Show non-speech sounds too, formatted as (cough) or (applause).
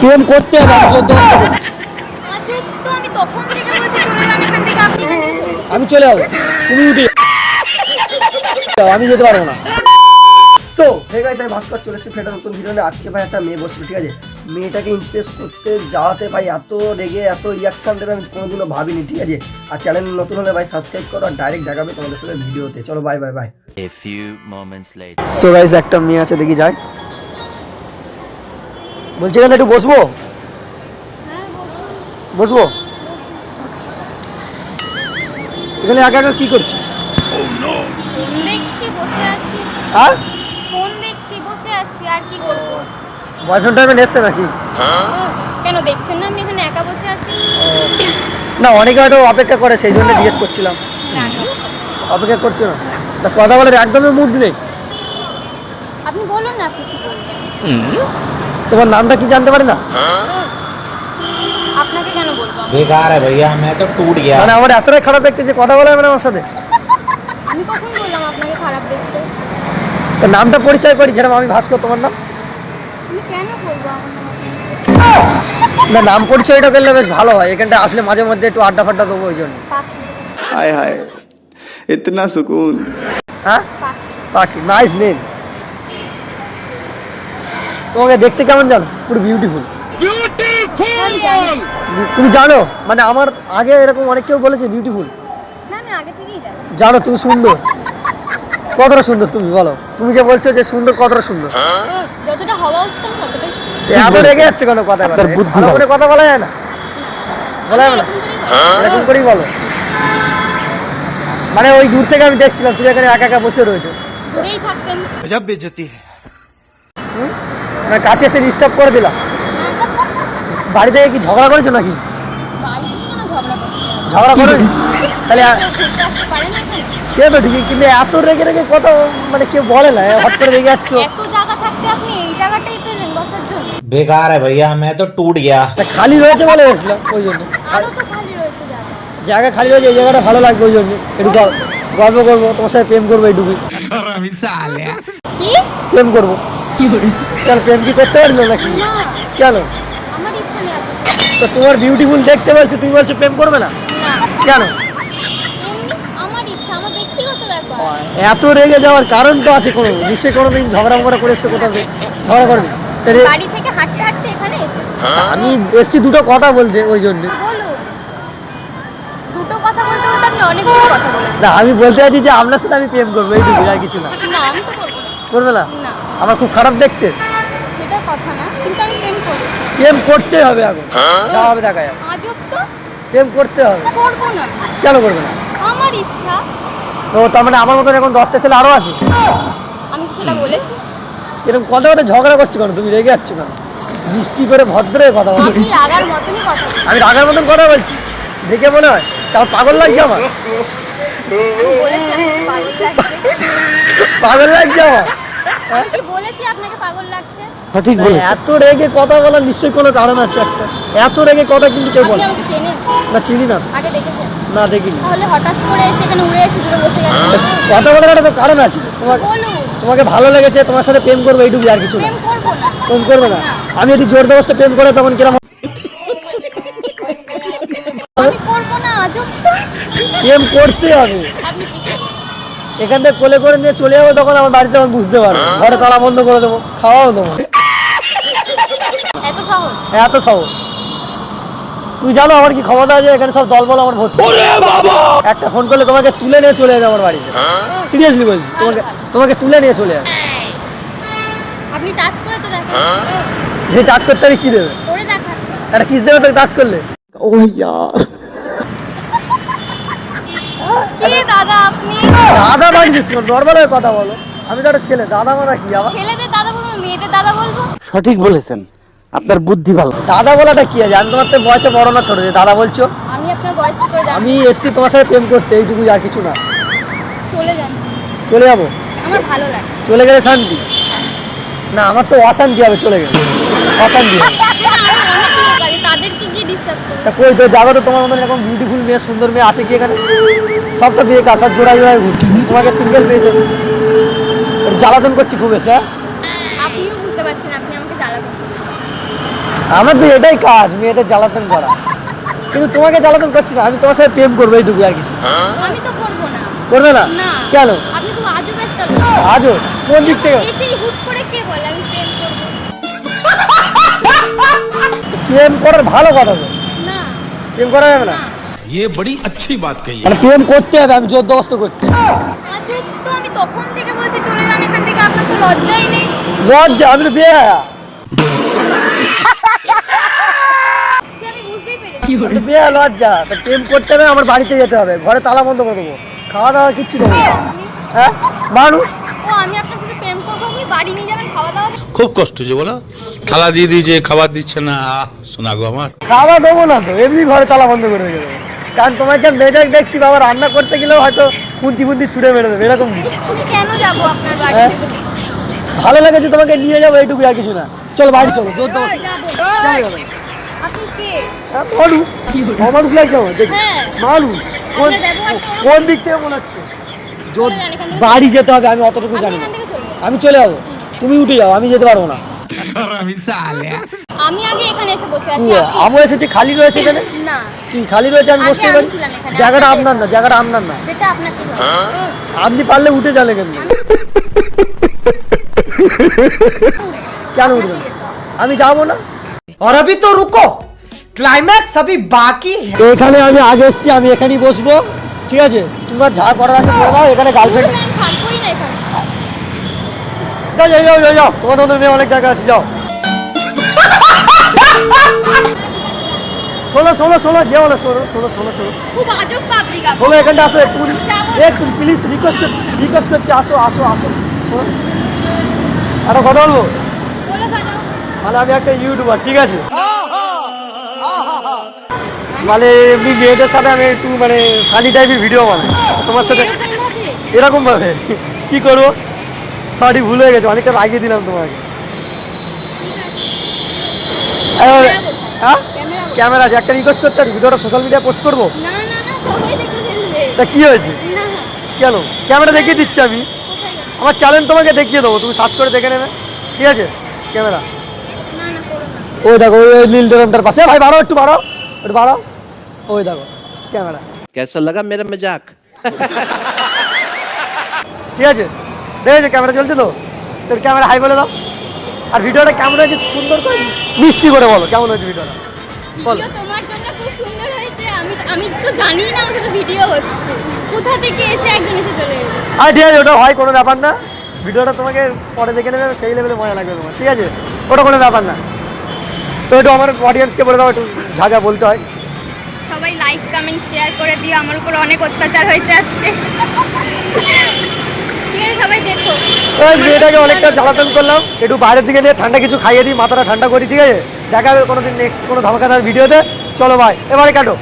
প্রেম করতে আমি তো আমি তখন থেকে বলছি চলে যাব তুমি উঠে আমি যেতে পারব না। তো হে গাইস আমি ভাস্কর চলে এসেছি ফেটা নতুন ভিডিও আজকে ভাই একটা মেয়ে বসছিল ঠিক আছে? মেয়েটাকে ইমপ্রেস করতে যাওয়াতে ভাই এত রেগে এত রিয়াকশন দেবে আমি কোনোদিনও ভাবিনি ঠিক আছে? আর চ্যানেল নতুন হলে ভাই সাবস্ক্রাইব করো আর ডাইরেক্ট দেখাবে তোমাদের সাথে ভিডিওতে চলো bye bye bye. So guys একটা মেয়ে আছে দেখি যায় বলছি এখানে একটু বসবো? হ্যাঁ বসবো? এখানে একা একা কি করছ? ফোন দেখছি বসে আছি। আর? ফোন দেখছি বসে আছি আর কি করব? বয়ফ্রেন্ড টাইমে এসছে নাকি? কেন দেখছেন না আমি এখানে একা বসে আছি? না অনেকে হয়তো অপেক্ষা করে সেই জন্য জিজ্ঞেস করছিলাম। অপেক্ষা করছ না? তা কথা বলার একদমই মুড নেই। আপনি বলুন না আপনি কি বলবেন? তোমার নামটা কি জানতে পারি না? বেকার ভাইয়া আমি তো টুট গিয়া। মানে আমার এতটাই খারাপ দেখতে যে কথা বলা মানে আমার সাথে। আমি কখন বললাম আপনাকে খারাপ দেখতে? নামটা পরিচয় করি যেরকম আমি ভাস্কর তোমার নাম? আমি কেন বলব না নাম পরিচয়টা করলে বেশ ভালো হয়। এখানটা আসলে মাঝে মধ্যে একটু আড্ডা ফাড্ডা দেবো ওই জন্য। হায় হায় ইতনা সুকুন। হ্যাঁ? পাখি। নাইস নেম তোমাকে দেখতে কেমন জানো? পুরো বিউটিফুল তুমি জানো? মানে আমার আগে এরকম অনেক কেউ বলেছে বিউটিফুল জানি। তুমি সুন্দর। কতটা সুন্দর তুমি বলো। তুমি যে বলছো যে সুন্দর কতটা সুন্দর? যতটা হওয়া উচিত ততটাই এত রেগে যাচ্ছে কোনো কথা বুদ্ধি ভালো। করে কথা বলা যায় না? বলা যাবে না? এরকম করেই বলো। মানে ওই দূর থেকে আমি দেখছিলাম তুমি এখানে একা একা বসে রয়েছে। দূরেই থাকতেন মানে কাছে এসে ডিস্টার্ব করে দিলাম। বাড়ি থেকে কি ঝগড়া করেছ নাকি? ঝগড়া করে তাহলে সে তো ঠিকই কিন্তু এত রেগে রেগে কত মানে কেউ বলে না হট করে রেগে যাচ্ছ। বেকার ভাইয়া আমি তো টুট গিয়া। খালি রয়েছে বলে গেছিল ওই জন্য। জায়গা। খালি রয়েছে ওই জায়গাটা ভালো লাগবে ওই জন্য। একটু গল্প করব তোমার সাথে প্রেম করব এইটুকু প্রেম করব। কেন প্রেম কি করতে পারি না নাকি? কেন? আমার ইচ্ছা নেই এত। তো তোমার বিউটিফুল দেখতে বলছো তুমি বলছো প্রেম করবে না? না। কেন? এমনি আমার ইচ্ছা আমার এত রেগে যাওয়ার কারণ তো আছে কোনো? নিশ্চয়ই কোনোদিন ঝগড়া মগড়া করে এসছে কোথাও ঝগড়া করবে? তাহলে বাড়ি থেকে হাঁটতে হাঁটতে এখানে এসেছি। আমি এসছি দুটো কথা বলতে ওই জন্য। না আমি বলতে চাইছি যে আপনার সাথে আমি প্রেম করব এইটুকু আর কিছু না। না আমি তো করব না। করবে না? না। আমার খুব খারাপ দেখতে। সেটা কথা না কিন্তু আমি প্রেম করি। প্রেম করতে হবে এখন। যা হবে দেখা যাবে। আজব তো? প্রেম করতে হবে। করব না। কেন করবে না? আমার ইচ্ছা। তো তার মানে আমার মতন এখন দশটা ছেলে আরও আছে? আমি কি সেটা বলেছি? এরকম কথা কথা ঝগড়া করছ কেন? তুমি রেগে যাচ্ছ কেন? মিষ্টি করে ভদ্র হয়ে কথা বলো। আপনি রাগার মতনই কথা আমি রাগার মতন কথা বলছি। দেখে মনে হয় তার পাগল লাগছে আমার। আমি বলেছি আপনাকে পাগল লাগছে পাগল লাগছে আমার। সঠিক হ্যাঁ, এত রেগে কথা বলার নিশ্চয়ই কোনো কারণ আছে একটা। এত রেগে কথা কিন্তু কেউ বলে না। চিনি না না দেখিনি। কথা বলার একটা তো কারণ আছে। তোমাকে তোমাকে ভালো লেগেছে তোমার সাথে প্রেম করব এইটুকু আর কিছু প্রেম করব না। করবে না। আমি যদি জোর দবস্তে প্রেম করে তখন কীরকম প্রেম করতে হবে। এখান থেকে কোলে করে নিয়ে চলে যাব তখন আমার বাড়িতে আমার বুঝতে পারব। ঘরে তালা বন্ধ করে দেবো খাওয়াও দেবো। এত সহজ? হ্যাঁ, এত তুই জানো আমার কি ক্ষমতা আছে? এখানে সব দলবল আমার ভর্তি। একটা ফোন করলে তোমাকে তুলে নিয়ে চলে যাবে আমার বাড়িতে। হ্যাঁ? সিরিয়াসলি বলছি হ্যাঁ, তোমাকে তোমাকে তুলে নিয়ে চলে যাবে। আপনি টাচ করে তো দেখেন। যে টাচ করতে আমি কি দেবে? করে একটা কিস দেবে তোকে টাচ করলে? ও ইয়ার। কে দাদা আপনি? দাদা বাড়ি দিচ্ছি নর্মাল হয়ে কথা বলো। আমি তো একটা ছেলে দাদা মানা কি আবার? ছেলেদের দাদা বলব মেয়েদের দাদা বলব? সঠিক বলেছেন। আপনার বুদ্ধি ভালো। দাদা বলাটা কি আছে? আমি তোমার তো বয়সে বড় না ছোট যে দাদা বলছো। আমি আপনার বয়স করে জানি। আমি এসছি তোমার সাথে প্রেম করতে এইটুকু আর কিছু না। চলে যান। চলে যাব? আমার ভালো লাগছে চলে গেলে শান্তি? না আমার তো অশান্তি হবে চলে গেলে। অশান্তি হবে। (laughs) তাদেরকে গিয়ে ডিস্টার্ব তা কই তো তো তোমার মতন এরকম বিউটিফুল মেয়ে সুন্দর মেয়ে আছে কি এখানে? সব তো বিয়ে কার? সব জোড়ায় জোড়ায় ঘুরছে। তোমাকে সিঙ্গেল পেয়েছে। জ্বালাতন করছি খুব এসে হ্যাঁ? আপনিও বুঝতে পারছেন আপনি আমাকে জ্বালাতন করছেন। আমার তো এটাই কাজ মেয়েদের জ্বালাতন করা। কিন্তু তোমাকে জ্বালাতন করছি না আমি তোমার সাথে প্রেম করব এইটুকু আর কিছু। আমি তো করব না। করবে না? না। কেন? আপনি তো আজব একটা লোক। আজও কোন দিক থেকে? এসেই হুট করে কে বলে আমি প্রেম করব? প্রেম করার ভালো কথা তো। না। প্রেম করা যাবে না? না। ये बड़ी अच्छी बात कही মানে প্রেম করতে হবে আমি জোর দবস্ত করছি আজব তো আমি তখন থেকে বলছি চলে যান এখান থেকে আপনার তো লজ্জাই নেই লজ্জা আমি তো বিয়ে সে আমি বুঝতেই পেরেছি আমি তো বিয়ে লজ্জা তো প্রেম করতে হবে আমার বাড়িতে যেতে হবে ঘরে তালা বন্ধ করে দেবো খাওয়া দাওয়া কিচ্ছু দেবো কে না। আপনি? হ্যাঁ মানুষ ও আমি আপনার সাথে প্রেম করবো আপনি বাড়ি নিয়ে যাবেন খাওয়া দাওয়া দেবেন? খুব কষ্ট হচ্ছে বলো থালা দিয়ে দিয়েছে খাবার দিচ্ছে না আহ, শোনা গো আমার খাওয়া দেবো না তো এমনি ঘরে তালা বন্ধ করে রেখে দেবো কারণ তোমার যা মেজাজ দেখছি বাবা রান্না করতে গেলেও হয়তো খুন্তি খুন্তি ছুড়ে মেরে দেবে এরকম। কিছু কেন যাব আপনার বাড়ি? হ্যাঁ? ভালো লেগেছে তোমাকে নিয়ে যাব এইটুকু আর কিছু না। চলো বাড়ি চলো জোর হ্যাঁ, মানুষ। মানুষ লাগছে আমার দেখি। হ্যাঁ। মানুষ। কোন আপনার ব্যবহারটা ওরকম। কোন দিক থেকে মনে হচ্ছে? জোর। চলে যান এখান থেকে। বাড়ি যেতে হবে আমি অতটুকু জানি না। চলে আমি চলে যাব। তুমি উঠে যাও আমি যেতে পারব না। (laughs) আমি আগে এখানে এসে বসে কি আছি আপনি আমও এসেছে খালি রয়েছে এখানে না কি খালি রয়েছে আমি আগে বসতে আমি পারি ছিলাম এখানে, জায়গাটা আপনাকে- আপনার না জায়গাটা আপনার না যেটা আপনাকে হবে। আপনি পারলে উঠে যান এখান থেকে। কেন উঠবেন আপনাকে যেতে হবে। আমি যাবো না और अभी तो रुको क्लाइमैक्स अभी बाकी है তো এখানে আমি আগে এসেছি আমি এখানেই বসবো ঠিক আছে তোমার যা করার আছে করে দাও এখানে গার্লফ্রেন্ড শুধু আমি থাকবোই না এখানে যাও যাও যাও যাও, যাও তোমার তোমাদের মেয়ে অনেক জায়গা আছে যাও শোনো শোনো শোনো যেও না শোনো শোনো শোনো পাবলিক শোনো এখানটা আসো একটু একটু প্লিজ রিকোয়েস্ট করছি রিকোয়েস্ট করছি আসো আসো আসো। একটা কথা বলব? বলে মানে আমি একটা ইউটিউবার ঠিক আছে? মানে? এমনি মেয়েদের সাথে আমি একটু মানে ফানি টাইপের ভিডিও বানাই। তোমার সাথে এরকম ভাবে? এরকম ভাবে। কি করব? সরি ভুল হয়ে গেছে অনেকটা লাগিয়ে দিলাম তোমাকে ঠিক আছে এবার- ক্যামেরা আছে একটা রিকোয়েস্ট করতে পারি ভিডিওটা সোশ্যাল মিডিয়া পোস্ট করব? তা কি হয়েছে? কেন? ক্যামেরা দেখিয়ে দিচ্ছি আমি। আমার চ্যানেল তোমাকে দেখিয়ে দেবো তুমি সার্চ করে দেখে নেবে। ঠিক আছে? ক্যামেরা। ওই দেখো ওই নীল ড্রামটার পাশে। ভাই বাড়াও একটু বাড়াও একটু বাড়াও। ওই দেখো ক্যামেরা। কেসা লাগা মেরা মজাক ঠিক আছে? দেখেছে ক্যামেরা চলছে তো? তোর ক্যামেরা হাই বলে দাও। আর ভিডিওটা কেমন হয়েছে সুন্দর করে মিষ্টি করে বলো কেমন হয়েছে ভিডিওটা? বলো। তোমার জন্য খুব সুন্দর হয়েছে আমি আমি তো জানি না আমার সাথে ভিডিও হচ্ছে। কোথা থেকে এসে একজন এসে চলে এলো? আরে ঠিক আছে ওটা হয় কোনো ব্যাপার না। ভিডিওটা তোমাকে পরে দেখে নেবে সেই লেভেলে মজা লাগবে তোমার ঠিক আছে? ওটা কোনো ব্যাপার না। তো একটু আমার অডিয়েন্সকে বলে দাও একটু যা যা বলতে হয়। সবাই লাইক কমেন্ট শেয়ার করে দিও আমার উপর অনেক অত্যাচার হয়েছে আজকে। এই মেয়েটাকে অনেকটা জ্বালাতন করলাম। একটু বাইরের দিকে নিয়ে ঠান্ডা কিছু খাইয়ে দিই, মাথাটা ঠান্ডা করি ঠিক আছে? দেখা হবে কোনোদিন নেক্সট কোনো ধামাকাদার ভিডিওতে চলো ভাই, এবারে কাটো।